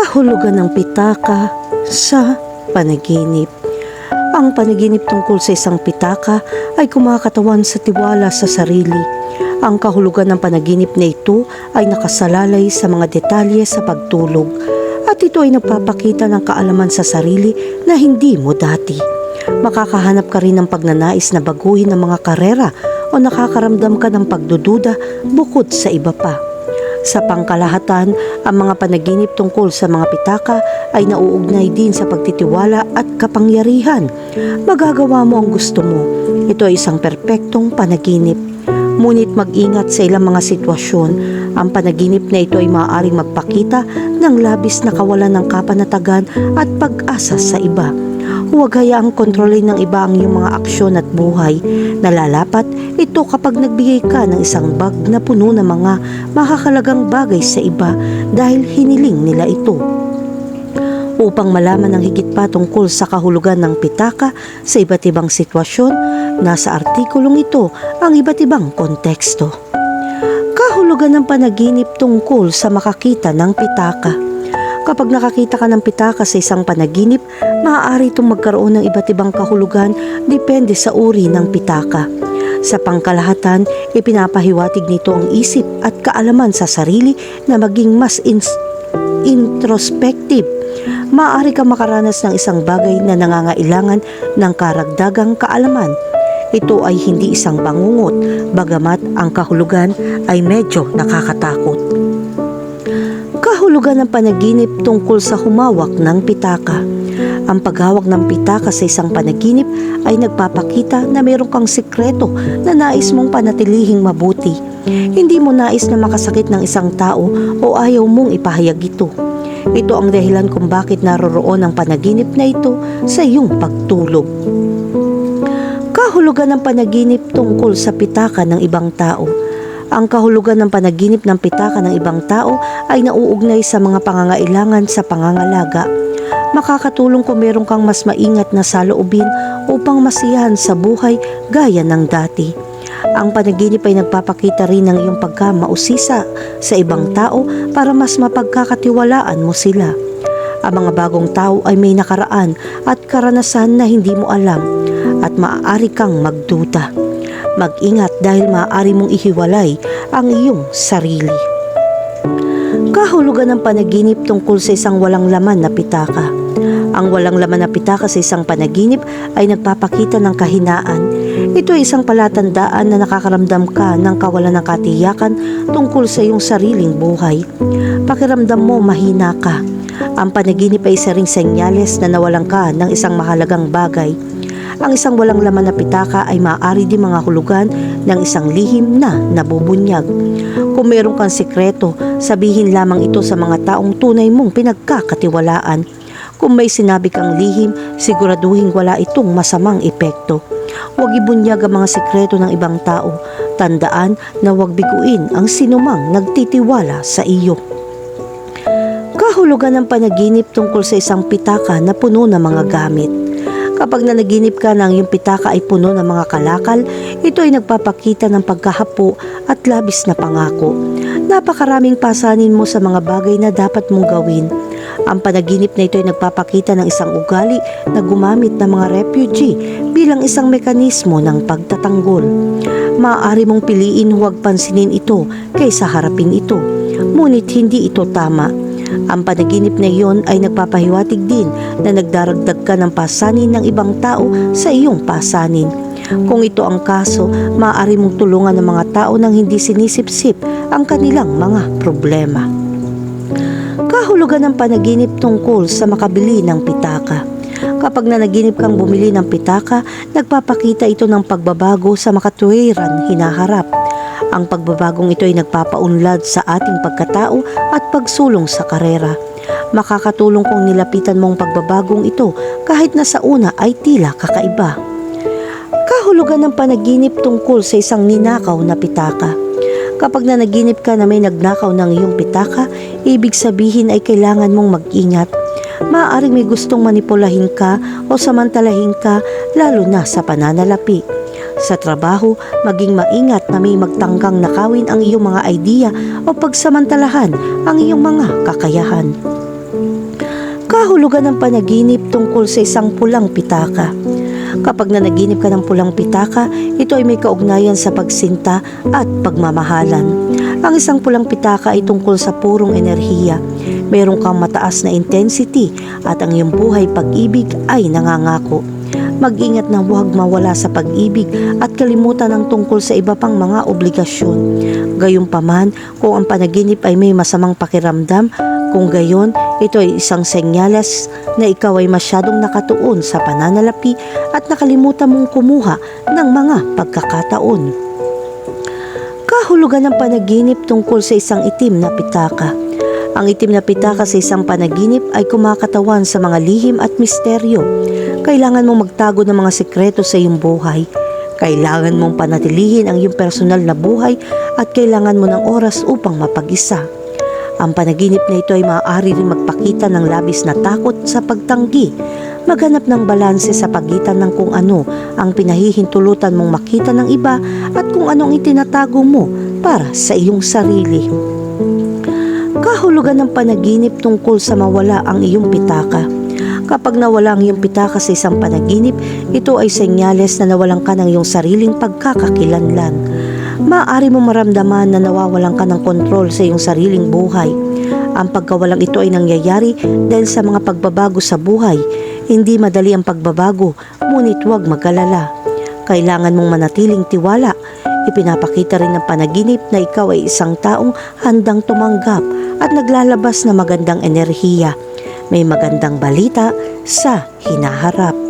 Kahulugan ng pitaka sa panaginip. Ang panaginip tungkol sa isang pitaka ay kumakatawan sa tiwala sa sarili. Ang kahulugan ng panaginip na ito ay nakasalalay sa mga detalye sa pagtulog at ito ay nagpapakita ng kaalaman sa sarili na hindi mo dati. Makakahanap ka rin ng pagnanais na baguhin ang mga karera o nakakaramdam ka ng pagdududa bukod sa iba pa. Sa pangkalahatan, ang mga panaginip tungkol sa mga pitaka ay nauugnay din sa pagtitiwala at kapangyarihan. Magagawa mo ang gusto mo. Ito ay isang perpektong panaginip. Ngunit mag-ingat sa ilang mga sitwasyon. Ang panaginip na ito ay maaaring magpakita ng labis na kawalan ng kapanatagan at pag-asa sa iba. Huwag hayaang kontrolin ng iba ang iyong mga aksyon at buhay. Nalalapat ito kapag nagbigay ka ng isang bag na puno ng mga makakalagang bagay sa iba dahil hiniling nila ito. Upang malaman ng higit pa tungkol sa kahulugan ng pitaka sa iba't ibang sitwasyon, nasa artikulong ito ang iba't ibang konteksto. Kahulugan ng panaginip tungkol sa makakita ng pitaka. Kapag nakakita ka ng pitaka sa isang panaginip, maaari itong magkaroon ng iba't ibang kahulugan depende sa uri ng pitaka. Sa pangkalahatan, ipinapahiwatig nito ang isip at kaalaman sa sarili na maging mas introspective. Maaari ka makaranas ng isang bagay na nangangailangan ng karagdagang kaalaman. Ito ay hindi isang bangungot, bagamat ang kahulugan ay medyo nakakatakot kahulugan ng panaginip tungkol sa humawak ng pitaka. Ang paghawak ng pitaka sa isang panaginip ay nagpapakita na mayroon kang sikreto na nais mong panatilihing mabuti. Hindi mo nais na makasakit ng isang tao o ayaw mong ipahayag ito. Ito ang dahilan kung bakit naroroon ang panaginip na ito sa iyong pagtulog. Kahulugan ng panaginip tungkol sa pitaka ng ibang tao. Ang kahulugan ng panaginip ng pitaka ng ibang tao ay nauugnay sa mga pangangailangan sa pangangalaga. Makakatulong kung meron kang mas maingat na saloobin upang masiyahan sa buhay gaya ng dati. Ang panaginip ay nagpapakita rin ng iyong pagkamausisa sa ibang tao para mas mapagkakatiwalaan mo sila. Ang mga bagong tao ay may nakaraan at karanasan na hindi mo alam at maaari kang magduda. Mag-ingat dahil maaari mong ihiwalay ang iyong sarili. Kahulugan ng panaginip tungkol sa isang walang laman na pitaka. Ang walang laman na pitaka sa isang panaginip ay nagpapakita ng kahinaan. Ito ay isang palatandaan na nakakaramdam ka ng kawalan ng katiyakan tungkol sa iyong sariling buhay. Pakiramdam mo mahina ka. Ang panaginip ay isa ring senyales na nawalan ka ng isang mahalagang bagay. Ang isang walang laman na pitaka ay maaari din mga hulugan ng isang lihim na nabubunyag. Kung meron kang sikreto, sabihin lamang ito sa mga taong tunay mong pinagkakatiwalaan. Kung may sinabi kang lihim, siguraduhin wala itong masamang epekto. Huwag ibunyag ang mga sikreto ng ibang tao. Tandaan na huwag biguin ang sinumang nagtitiwala sa iyo. Kahulugan ng panaginip tungkol sa isang pitaka na puno ng mga gamit. Kapag nanaginip ka ng iyong pitaka ay puno ng mga kalakal, ito ay nagpapakita ng pagkahapo at labis na pangako. Napakaraming pasanin mo sa mga bagay na dapat mong gawin. Ang panaginip na ito ay nagpapakita ng isang ugali na gumamit ng mga refugee bilang isang mekanismo ng pagtatanggol. Maaari mong piliin huwag pansinin ito kaysa harapin ito, ngunit hindi ito tama. Ang panaginip na iyon ay nagpapahiwatig din na nagdaragdag ka ng pasanin ng ibang tao sa iyong pasanin. Kung ito ang kaso, maaari mong tulungan ng mga tao nang hindi sinisip-sip ang kanilang mga problema. Kahulugan ng panaginip tungkol sa makabili ng pitaka. Kapag nanaginip kang bumili ng pitaka, nagpapakita ito ng pagbabago sa makatuwiran hinaharap. Ang pagbabagong ito ay nagpapaunlad sa ating pagkatao at pagsulong sa karera. Makakatulong kung nilapitan mong pagbabagong ito kahit na sa una ay tila kakaiba. Kahulugan ng panaginip tungkol sa isang ninakaw na pitaka. Kapag nanaginip ka na may nagnakaw ng iyong pitaka, ibig sabihin ay kailangan mong mag-ingat. Maaaring may gustong manipulahin ka o samantalahin ka lalo na sa pananalapi. Sa trabaho, maging maingat na may magtanggang nakawin ang iyong mga idea o pagsamantalahan ang iyong mga kakayahan. Kahulugan ng panaginip tungkol sa isang pulang pitaka. Kapag nanaginip ka ng pulang pitaka, ito ay may kaugnayan sa pagsinta at pagmamahalan. Ang isang pulang pitaka ay tungkol sa purong enerhiya. Meron kang mataas na intensity at ang iyong buhay pag-ibig ay nangangako. Mag-ingat na huwag mawala sa pag-ibig at kalimutan ang tungkol sa iba pang mga obligasyon. Gayunpaman, kung ang panaginip ay may masamang pakiramdam, kung gayon, ito ay isang senyales na ikaw ay masyadong nakatuon sa pananalapi at nakalimutan mong kumuha ng mga pagkakataon. Kahulugan ng panaginip tungkol sa isang itim na pitaka. Ang itim na pitaka sa isang panaginip ay kumakatawan sa mga lihim at misteryo. Kailangan mong magtago ng mga sekreto sa iyong buhay. Kailangan mong panatilihin ang iyong personal na buhay at kailangan mo ng oras upang mapag-isa. Ang panaginip na ito ay maaari rin magpakita ng labis na takot sa pagtanggi, maghanap ng balanse sa pagitan ng kung ano ang pinahihintulutan mong makita ng iba at kung anong itinatago mo para sa iyong sarili. Kahulugan ng panaginip tungkol sa mawala ang iyong pitaka. Kapag nawala ang iyong pitaka sa isang panaginip, ito ay senyales na nawalan ka ng iyong sariling pagkakakilanlan. Maaari mo maramdaman na nawawalan ka ng kontrol sa iyong sariling buhay. Ang pagkawalang ito ay nangyayari dahil sa mga pagbabago sa buhay. Hindi madali ang pagbabago, ngunit huwag mag-alala. Kailangan mong manatiling tiwala. Ipinapakita rin ng panaginip na ikaw ay isang taong handang tumanggap at naglalabas na magandang enerhiya. May magandang balita sa hinaharap.